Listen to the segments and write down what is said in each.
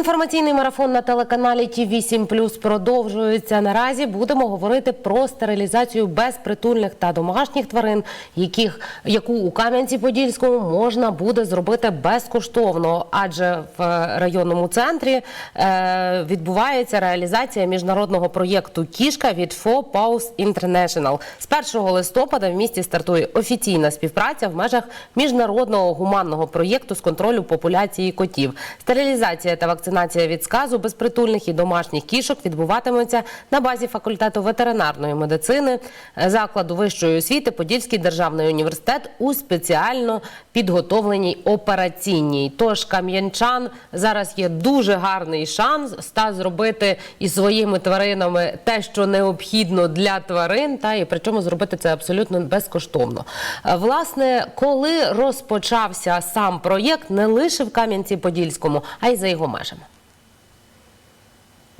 Інформаційний марафон на телеканалі Ті 8 продовжується. Наразі будемо говорити про стерилізацію безпритульних та домашніх тварин, яких яку у Кам'янці-Подільському можна буде зробити безкоштовно, адже в районному центрі е, відбувається реалізація міжнародного проєкту Кішка від Four Paws International. З 1 листопада в місті стартує офіційна співпраця в межах міжнародного гуманного проєкту з контролю популяції котів. Стерилізація та вакцинація від сказу безпритульних і домашніх кішок відбуватимуться на базі факультету ветеринарної медицини е, закладу вищої освіти Подільський державний університет у спеціально підготовленій операційній. Тож кам'янчан зараз є дуже гарний шанс ста зробити із своїми тваринами те, що необхідно для тварин, та і причому зробити це абсолютно безкоштовно. Е, Власне, коли розпочався сам проєкт, не лише в Кам'янці-Подільському, а й за його межами.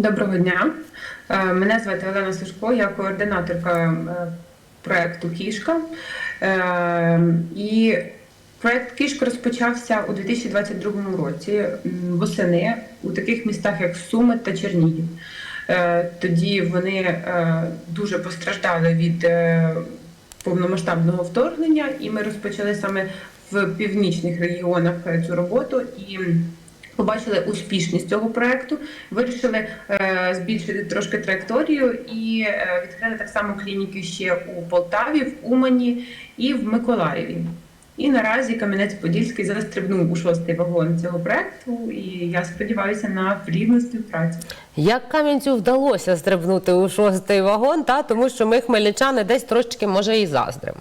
Доброго дня. Е, Мене звати Олена Сушко, я координаторка е, проекту Кішка. Е, І проект Кішка розпочався у 2022 році восени у таких містах, як Суми та Чернігів. Тоді вони дуже постраждали від повномасштабного вторгнення, і ми розпочали саме в північних регіонах цю роботу. І побачили успішність цього проекту, вирішили е, збільшити трошки траєкторію і е, відкрили так само клініки ще у Полтаві, в Умані і в Миколаєві. І наразі Кам'янець-Подільський застрибнув у шостий вагон цього проекту, і я сподіваюся на плідну співпрацю. Як Кам'янцю вдалося стрибнути у шостий вагон, та тому що ми хмельничани десь трошечки може і заздримо.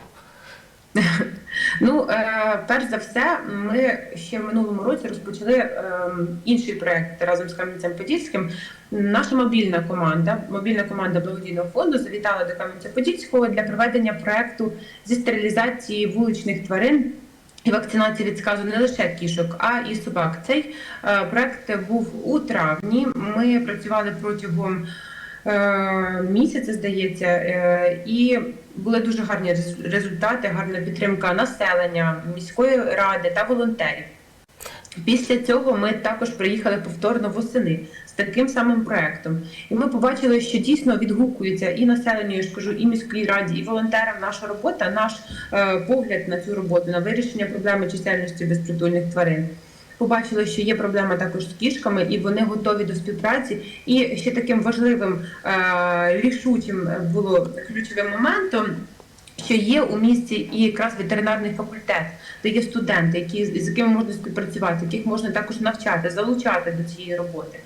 Ну, е, перш за все, ми ще в минулому році розпочали е, інший проект разом з Кам'янцем Подільським. Наша мобільна команда, мобільна команда благодійного фонду завітала до Кам'янця Подільського для проведення проекту зі стерилізації вуличних тварин. І вакцинації від сказу не лише кішок, а і собак. Цей е, проект був у травні. Ми працювали протягом е, місяця, здається, е, і були дуже гарні результати, гарна підтримка населення, міської ради та волонтерів. Після цього ми також приїхали повторно восени з таким самим проектом, і ми побачили, що дійсно відгукується і населенню, я ж кажу, і міській раді, і волонтерам наша робота, наш е, погляд на цю роботу, на вирішення проблеми чисельності безпритульних тварин. Побачили, що є проблема також з кішками, і вони готові до співпраці. І ще таким важливим е, рішучим було ключовим моментом що є у місті і якраз ветеринарний факультет, де є студенти, які з якими можна співпрацювати, яких можна також навчати, залучати до цієї роботи.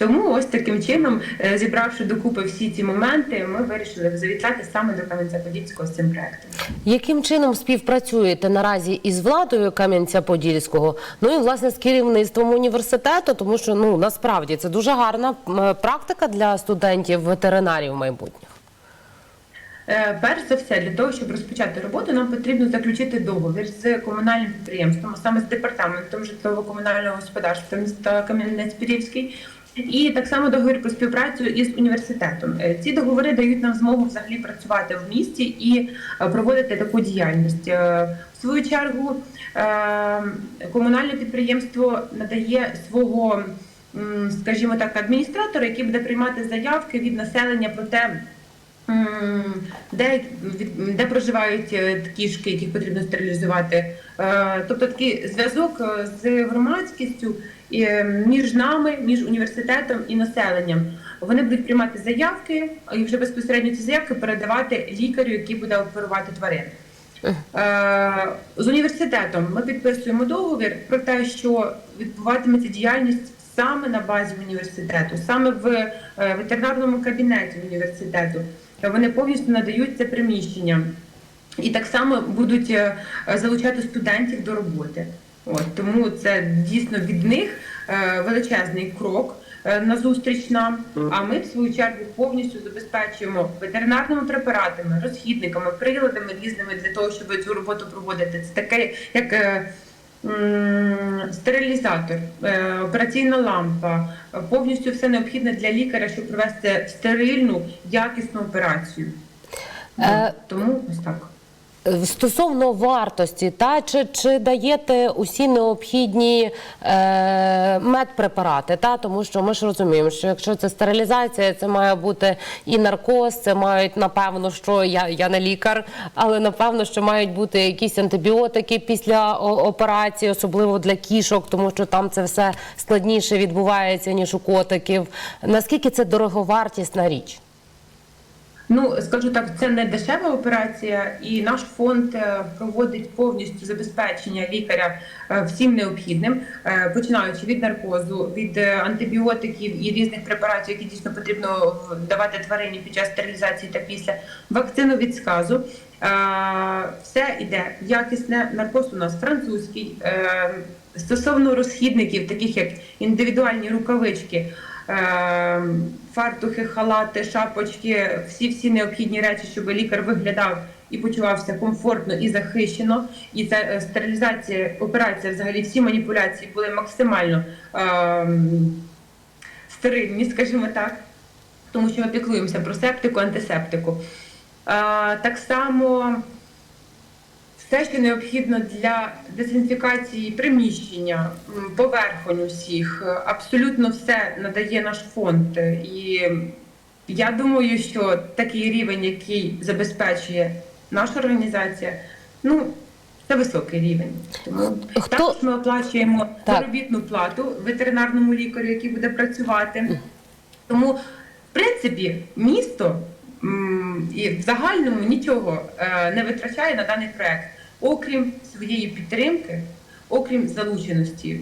Тому ось таким чином, е, зібравши докупи всі ці моменти, ми вирішили завітати саме до Кам'янця-Подільського з цим проектом. Яким чином співпрацюєте наразі із владою Кам'янця-Подільського, ну і власне з керівництвом університету, тому що ну насправді це дуже гарна практика для студентів ветеринарів майбутніх. Е, Перш за все, для того, щоб розпочати роботу, нам потрібно заключити договір з комунальним підприємством, а саме з департаментом житлово-комунального господарства міста Кам'янець-Подільський. І так само договір про співпрацю із університетом. Е, Ці договори дають нам змогу взагалі працювати в місті і е, проводити таку діяльність. Е, В свою чергу комунальне підприємство надає свого, скажімо так, адміністратора, який буде приймати заявки від населення про те. Де, де проживають кішки, яких потрібно стерилізувати. Тобто такий зв'язок з громадськістю між нами, між університетом і населенням. Вони будуть приймати заявки і вже безпосередньо ці заявки передавати лікарю, який буде оперувати тварин. Е, З університетом ми підписуємо договір про те, що відбуватиметься діяльність саме на базі університету, саме в е, ветеринарному кабінеті університету. Вони повністю надають це приміщення. І так само будуть е, залучати студентів до роботи. От, тому це дійсно від них е, величезний крок е, назустріч нам. А ми, в свою чергу, повністю забезпечуємо ветеринарними препаратами, розхідниками, приладами різними для того, щоб цю роботу проводити. Це таке, як е, стерилізатор, операційна лампа, повністю все необхідне для лікаря, щоб провести стерильну, якісну операцію. Е, Тому ось так. Е, Стосовно вартості, та чи, чи даєте усі необхідні е, медпрепарати? Та тому що ми ж розуміємо, що якщо це стерилізація, це має бути і наркоз, це мають напевно, що я, я не лікар, але напевно, що мають бути якісь антибіотики після операції, особливо для кішок, тому що там це все складніше відбувається ніж у котиків. Наскільки це дороговартісна річ? Ну скажу так, це не дешева операція, і наш фонд е, проводить повністю забезпечення лікаря е, всім необхідним, е, починаючи від наркозу, від антибіотиків і різних препаратів, які дійсно потрібно давати тварині під час стерилізації та після вакцину від сказу. Все іде якісне. Наркоз у нас французький. Стосовно розхідників, таких як індивідуальні рукавички. Е, Фартухи, халати, шапочки, всі всі необхідні речі, щоб лікар виглядав і почувався комфортно і захищено. І ця е, стерилізація, операція, взагалі всі маніпуляції були максимально ем, стерильні, скажімо так, тому що ми піклуємося про септику, антисептику. Е, так само все, що необхідно для дезінфікації приміщення, поверхонь усіх, абсолютно все надає наш фонд. І я думаю, що такий рівень, який забезпечує наша організація, ну це високий рівень. Тому Хто- також ми оплачуємо Так. заробітну плату ветеринарному лікарю, який буде працювати. Тому, в принципі, місто і в загальному нічого е, не витрачає на даний проект, окрім своєї підтримки, окрім залученості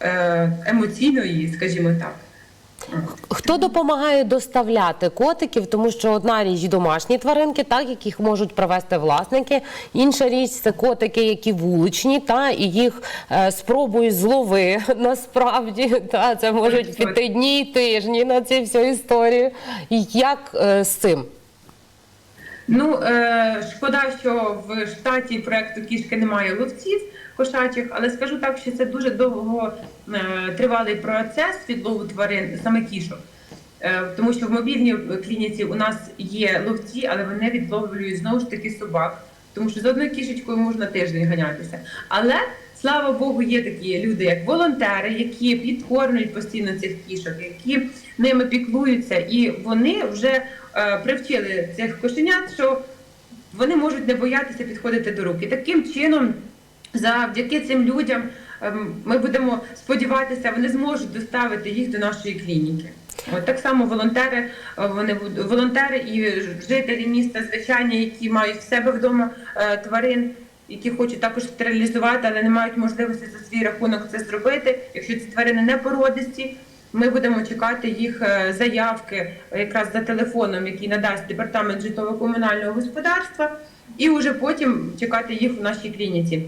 е, емоційної, скажімо так. Хто допомагає доставляти котиків, тому що одна річ домашні тваринки, так яких можуть привезти власники. Інша річ це котики, які вуличні, та і їх е, спробуй злови. Насправді та це можуть піти дні тижні на ці всю історію. Як е, з цим? Ну е, шкода, що в штаті проекту кішки немає ловців кошачих, але скажу так, що це дуже довго е, тривалий процес відлову тварин, саме кішок. Е, тому що в мобільній клініці у нас є ловці, але вони відловлюють знову ж таки собак, тому що з одною кішечкою можна тиждень ганятися. Але слава Богу, є такі люди, як волонтери, які підкормлюють постійно цих кішок, які ними піклуються, і вони вже е, привчили цих кошенят, що вони можуть не боятися підходити до рук. І таким чином, завдяки цим людям, ем, ми будемо сподіватися, вони зможуть доставити їх до нашої клініки. От так само волонтери, е, вони волонтери і жителі міста, звичайні, які мають в себе вдома е, тварин, які хочуть також стерилізувати, але не мають можливості за свій рахунок це зробити. Якщо ці тварини не породисті, ми будемо чекати їх е, заявки якраз за телефоном, який надасть департамент житлово-комунального господарства, і вже потім чекати їх в нашій клініці.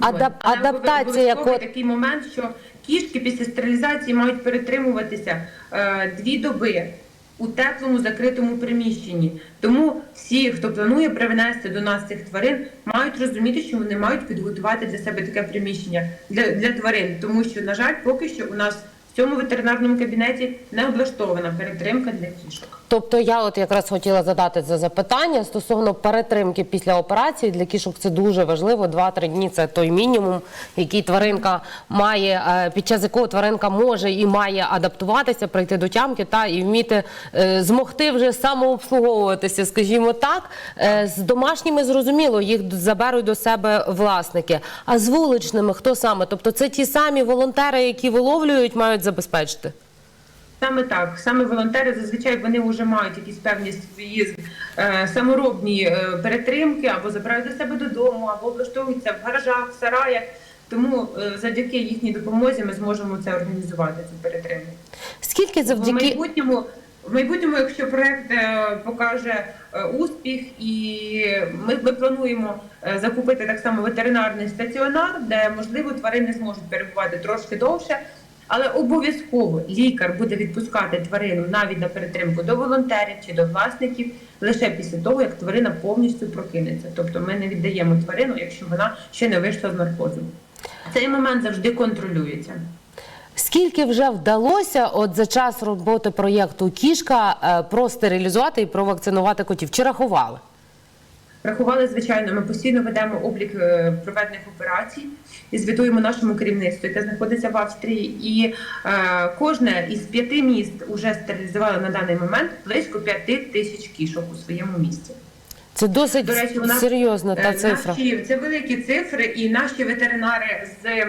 Адап-. Але адаптація кот- такий момент, що кішки після стерилізації мають перетримуватися е, дві доби у теплому закритому приміщенні. Тому всі, хто планує привнести до нас цих тварин, мають розуміти, що вони мають підготувати для себе таке приміщення для, для тварин, тому що, на жаль, поки що у нас в цьому ветеринарному кабінеті не облаштована перетримка для кішок. Тобто я от якраз хотіла задати це запитання стосовно перетримки після операції. Для кішок це дуже важливо. Два-три дні це той мінімум, який тваринка має, е, під час якого тваринка може і має адаптуватися, прийти до тямки та і вміти е, змогти вже самообслуговуватися, скажімо так. Е, З домашніми зрозуміло, їх заберуть до себе власники. А з вуличними хто саме? Тобто це ті самі волонтери, які виловлюють, мають забезпечити. Саме так, саме волонтери зазвичай вони вже мають якісь певні свої е, саморобні е, перетримки або забирають до себе додому, або облаштовуються в гаражах, в сараях. Тому е, завдяки їхній допомозі ми зможемо це організувати, цю перетримку. Скільки В майбутньому, в майбутньому, якщо проект е, покаже е, успіх, і ми, ми плануємо е, закупити так само ветеринарний стаціонар, де можливо тварини зможуть перебувати трошки довше. Але обов'язково лікар буде відпускати тварину навіть на перетримку до волонтерів чи до власників лише після того, як тварина повністю прокинеться. Тобто ми не віддаємо тварину, якщо вона ще не вийшла з наркозу. Цей момент завжди контролюється. Скільки вже вдалося от за час роботи проєкту Кішка е, простерилізувати і провакцинувати котів? Чи рахували? Рахували, звичайно, ми постійно ведемо облік е, проведених операцій і звітуємо нашому керівництву, яке знаходиться в Австрії. І е, кожне із п'яти міст вже стерилізувало на даний момент близько п'яти тисяч кішок у своєму місті. Це досить До речі, нас, серйозна та Е, цифра. Наші, це великі цифри, і наші ветеринари з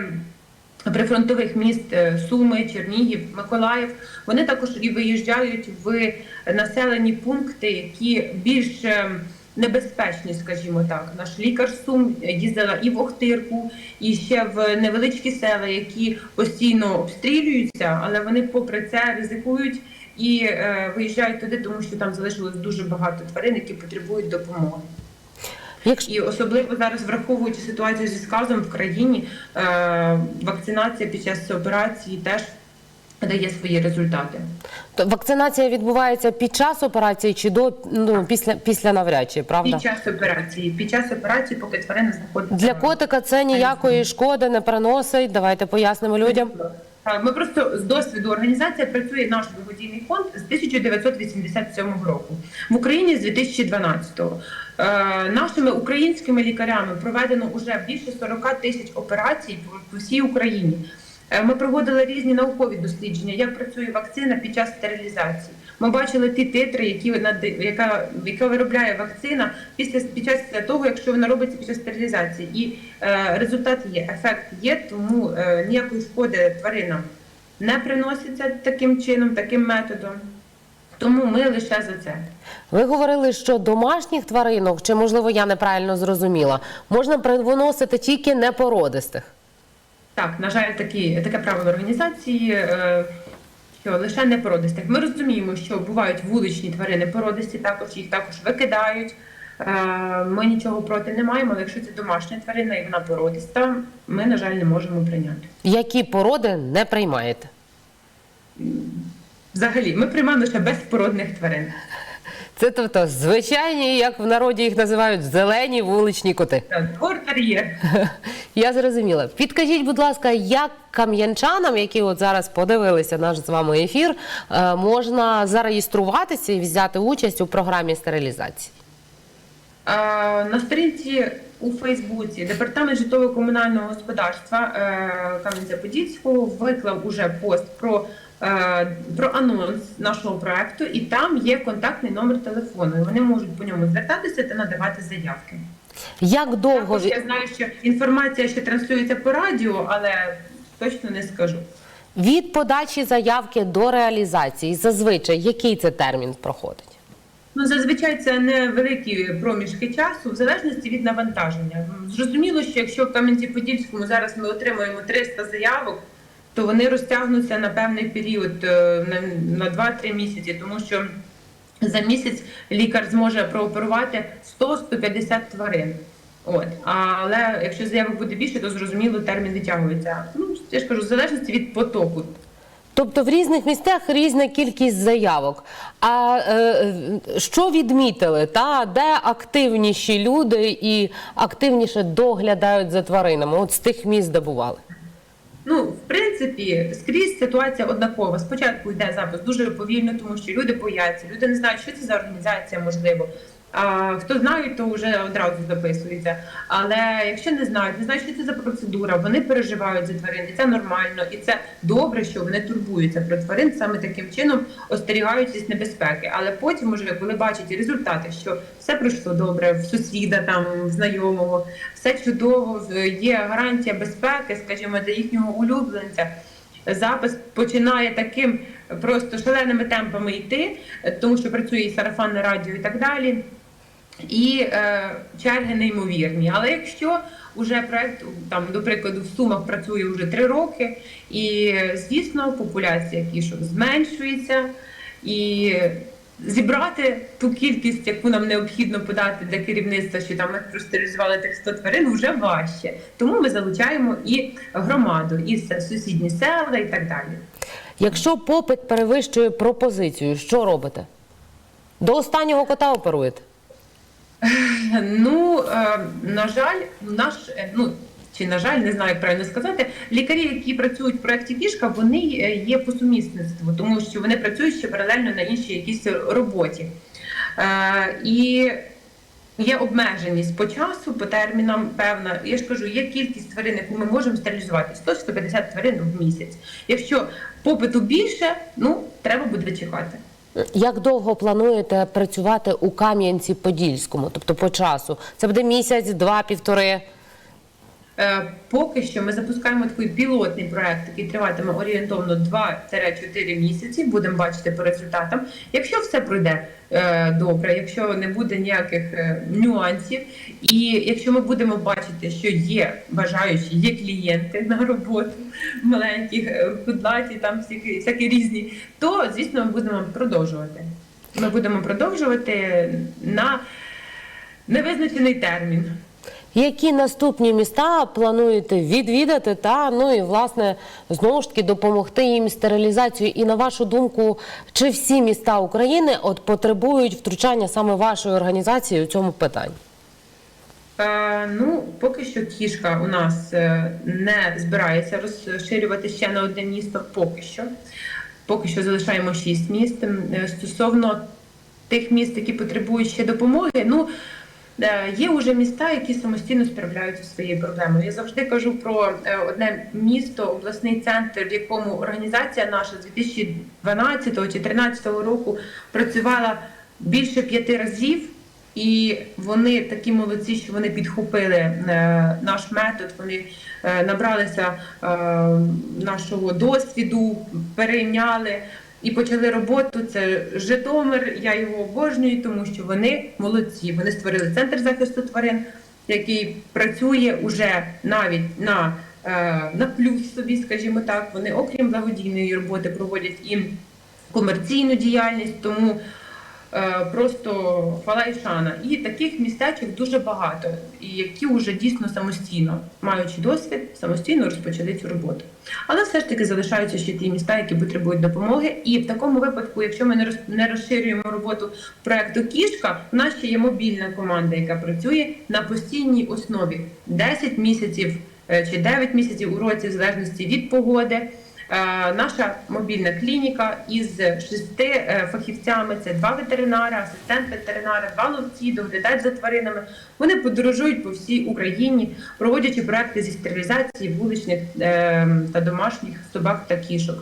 прифронтових міст е, Суми, Чернігів, Миколаїв, вони також і виїжджають в населені пункти, які більш ем, небезпечні, скажімо так. Наш лікар Сум їздила і в Охтирку, і ще в невеличкі села, які постійно обстрілюються, але вони, попри це, ризикують і е, виїжджають туди, тому що там залишилось дуже багато тварин, які потребують допомоги. Якщо І особливо зараз, враховуючи ситуацію зі сказом в країні, е, вакцинація під час операції теж дає свої результати. то вакцинація відбувається під час операції чи до ну після після навряд чи правда? Під час операції, під час операції, поки тварина знаходиться Для котика це ніякої шкоди не приносить. Давайте пояснимо людям. Ми просто з досвіду організація працює наш благодійний фонд з 1987 року в Україні з 2012-го. Е, нашими українськими лікарями проведено вже більше 40 тисяч операцій по всій Україні. Е, Ми проводили різні наукові дослідження, як працює вакцина під час стерилізації. Ми бачили ті титри, які яка, яка виробляє вакцина після під час того, якщо вона робиться під час стерилізації. І е, результат є, ефект є, тому е, ніякої шкоди тваринам не приноситься таким чином, таким методом. Тому ми лише за це. Ви говорили, що домашніх тваринок, чи можливо я неправильно зрозуміла, можна привоносити тільки непородистих. Так, на жаль, такі, таке правило організації, е, що лише не породистих. Ми розуміємо, що бувають вуличні тварини породисті, також їх також викидають. Е, Ми нічого проти не маємо, але якщо це домашня тварина і вона породиста, ми, на жаль, не можемо прийняти. Які породи не приймаєте? Взагалі, ми приймаємо лише безпородних тварин. Це тобто звичайні, як в народі їх називають, зелені вуличні коти. Двор-тер'єр. Я зрозуміла. Підкажіть, будь ласка, як кам'янчанам, які от зараз подивилися наш з вами ефір, е, можна зареєструватися і взяти участь у програмі стерилізації? На сторінці у Фейсбуці департамент житлово-комунального господарства е, Кам'янця-Подільського виклав уже пост про, про анонс нашого проекту, і там є контактний номер телефону. І вони можуть по ньому звертатися та надавати заявки. Як довго Також я знаю, що інформація ще транслюється по радіо, але точно не скажу. від подачі заявки до реалізації зазвичай який це термін проходить? Ну, зазвичай це невеликі проміжки часу, в залежності від навантаження. Зрозуміло, що якщо в Кам'янці-Подільському зараз ми отримуємо 300 заявок, то вони розтягнуться на певний період е, на, на 2-3 місяці, тому що за місяць лікар зможе прооперувати 100-150 тварин. От, але якщо заявок буде більше, то зрозуміло термін витягується. Ну я ж кажу, в залежності від потоку. Тобто в різних місцях різна кількість заявок. А е, що відмітили? Та де активніші люди і активніше доглядають за тваринами? От з тих міст, де. Принципі, скрізь ситуація однакова. Спочатку йде запис дуже повільно, тому що люди бояться, люди не знають, що це за організація, можливо. Хто знає, то вже одразу записується. Але якщо не знають, не знають, що це за процедура, вони переживають за тварин, і це нормально, і це добре, що вони турбуються про тварин саме таким чином, остерігаючись небезпеки. Але потім, уже коли бачать результати, що все пройшло добре, в сусіда там в знайомого, все чудово, є гарантія безпеки, скажімо, для їхнього улюбленця. Запис починає таким просто шаленими темпами йти, тому що працює і сарафанне радіо і так далі. І е, черги неймовірні. Але якщо вже проект там, до прикладу, в Сумах працює вже три роки, і звісно, популяція кішок зменшується, і зібрати ту кількість, яку нам необхідно подати для керівництва, що там ми простерилізували тих 100 тварин, вже важче. Тому ми залучаємо і громаду, і сусідні села, і так далі. Якщо попит перевищує пропозицію, що робите? До останнього кота оперуєте? Ну, е, на жаль, наш е, ну чи на жаль, не знаю, як правильно сказати. Лікарі, які працюють в проєкті кішка, вони е, є по сумісництву, тому що вони працюють ще паралельно на іншій якійсь роботі. І Є обмеженість по часу, по термінам певна. Я ж кажу, є кількість тварин, яку ми можемо стерилізувати 100-150 тварин в місяць. Якщо попиту більше, ну треба буде чекати. Як довго плануєте працювати у Кам'янці-Подільському, тобто по часу? Це буде місяць, два, півтори. Е, Поки що ми запускаємо такий пілотний проект, який триватиме орієнтовно 2-4 місяці. Будемо бачити по результатам. Якщо все пройде е, добре, якщо не буде ніяких е, нюансів, і якщо ми будемо бачити, що є бажаючі, є клієнти на роботу маленькі, кудлаті, там всякі, всякі різні, то звісно ми будемо продовжувати. Ми будемо продовжувати на невизначений термін. Які наступні міста плануєте відвідати та ну і власне знову ж таки допомогти їм з стерилізацією? І на вашу думку, чи всі міста України от потребують втручання саме вашої організації у цьому питанні? Е, ну, поки що кішка у нас е, не збирається розширювати ще на одне місто. Поки що. Поки що залишаємо шість міст. Е, Стосовно тих міст, які потребують ще допомоги, ну є вже міста, які самостійно справляються зі своєю проблемою. Я завжди кажу про е, одне місто, обласний центр, в якому організація наша з 2012 чи 2013 року працювала більше п'яти разів. І вони такі молодці, що вони підхопили е, наш метод. Вони е, набралися е, нашого досвіду, перейняли і почали роботу. Це Житомир. Я його обожнюю, тому що вони молодці. Вони створили центр захисту тварин, який працює уже навіть на, е, на плюс собі, скажімо так. Вони, окрім благодійної роботи, проводять і комерційну діяльність. Тому просто хвала і шана. І таких містечок дуже багато, і які вже дійсно самостійно, маючи досвід, самостійно розпочали цю роботу. Але все ж таки залишаються ще ті міста, які потребують допомоги. І в такому випадку, якщо ми не роз- розширюємо роботу проекту Кішка, в нас ще є мобільна команда, яка працює на постійній основі 10 місяців е, чи 9 місяців у році, в залежності від погоди. Е, Наша мобільна клініка із шести е, фахівцями: це два ветеринари, асистент ветеринара, два ловці, доглядають за тваринами. Вони подорожують по всій Україні, проводячи проекти зі стерилізації вуличних е, та домашніх собак та кішок.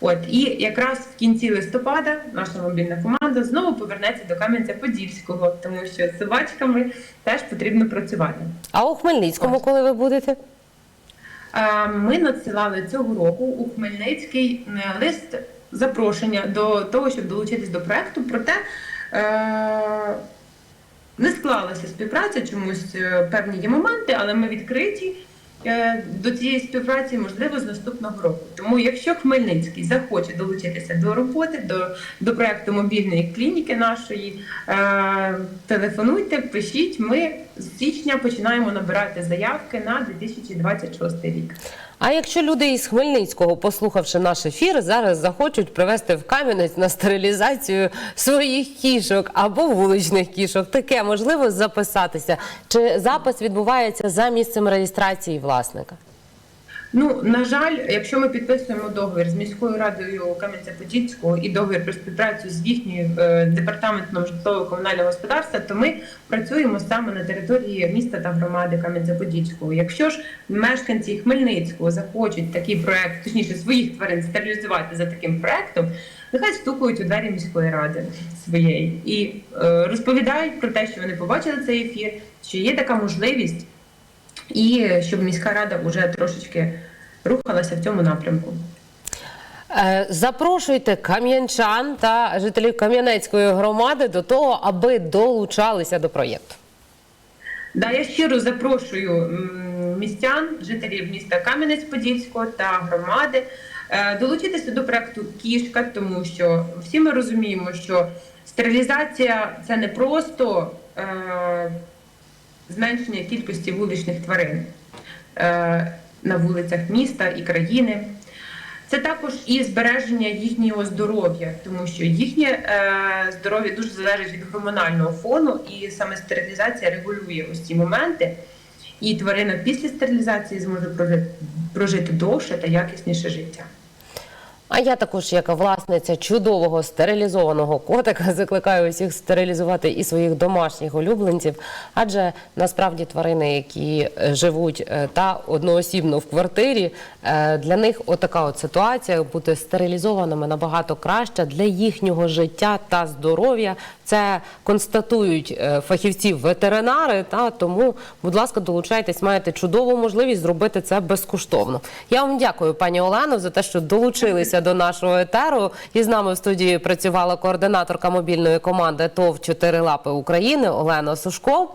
От і якраз в кінці листопада наша мобільна команда знову повернеться до Кам'янця-Подільського, тому що з собачками теж потрібно працювати. А у Хмельницькому, коли ви будете? Е, Ми надсилали цього року у Хмельницький е, лист запрошення до того, щоб долучитись до проекту. Проте е, не склалася співпраця, чомусь певні є моменти, але ми відкриті до цієї співпраці, можливо, з наступного року. Тому, якщо Хмельницький захоче долучитися до роботи, до, до проекту мобільної клініки нашої, е, телефонуйте, пишіть. Ми з січня починаємо набирати заявки на 2026 рік. А якщо люди із Хмельницького, послухавши наш ефір, зараз захочуть привезти в Кам'янець на стерилізацію своїх кішок або вуличних кішок, таке можливо записатися? Чи запис відбувається за місцем реєстрації власника? Ну на жаль, якщо ми підписуємо договір з міською радою Кам'янця-Подільського і договір про співпрацю з їхньою е, департаментом житлово-комунального господарства, то ми працюємо саме на території міста та громади Кам'янця-Подільського. Якщо ж мешканці Хмельницького захочуть такий проект, точніше своїх тварин стерилізувати за таким проектом. Нехай стукають у двері міської ради своєї і е, розповідають про те, що вони побачили цей ефір, що є така можливість, і щоб міська рада вже трошечки рухалася в цьому напрямку. Е, Запрошуйте кам'янчан та жителів Кам'янецької громади до того, аби долучалися до проєкту. Да, я щиро запрошую містян, жителів міста Кам'янець-Подільського та громади е, долучитися до проекту Кішка, тому що всі ми розуміємо, що стерилізація це не просто е, зменшення кількості вуличних тварин е, на вулицях міста і країни. Це також і збереження їхнього здоров'я, тому що їхнє е, здоров'я дуже залежить від гормонального фону, і саме стерилізація регулює ось ці моменти. І тварина після стерилізації зможе прожити, прожити довше та якісніше життя. А я також, як власниця чудового стерилізованого котика, закликаю усіх стерилізувати і своїх домашніх улюбленців, адже насправді тварини, які е, живуть е, та одноосібно в квартирі, е, для них отака от ситуація бути стерилізованими набагато краще для їхнього життя та здоров'я. Це констатують фахівці-ветеринари. Та тому, будь ласка, долучайтесь, маєте чудову можливість зробити це безкоштовно. Я вам дякую, пані Олено, за те, що долучилися до нашого етеру. І з нами в студії працювала координаторка мобільної команди ТОВ «Чотири лапи України Олена Сушко.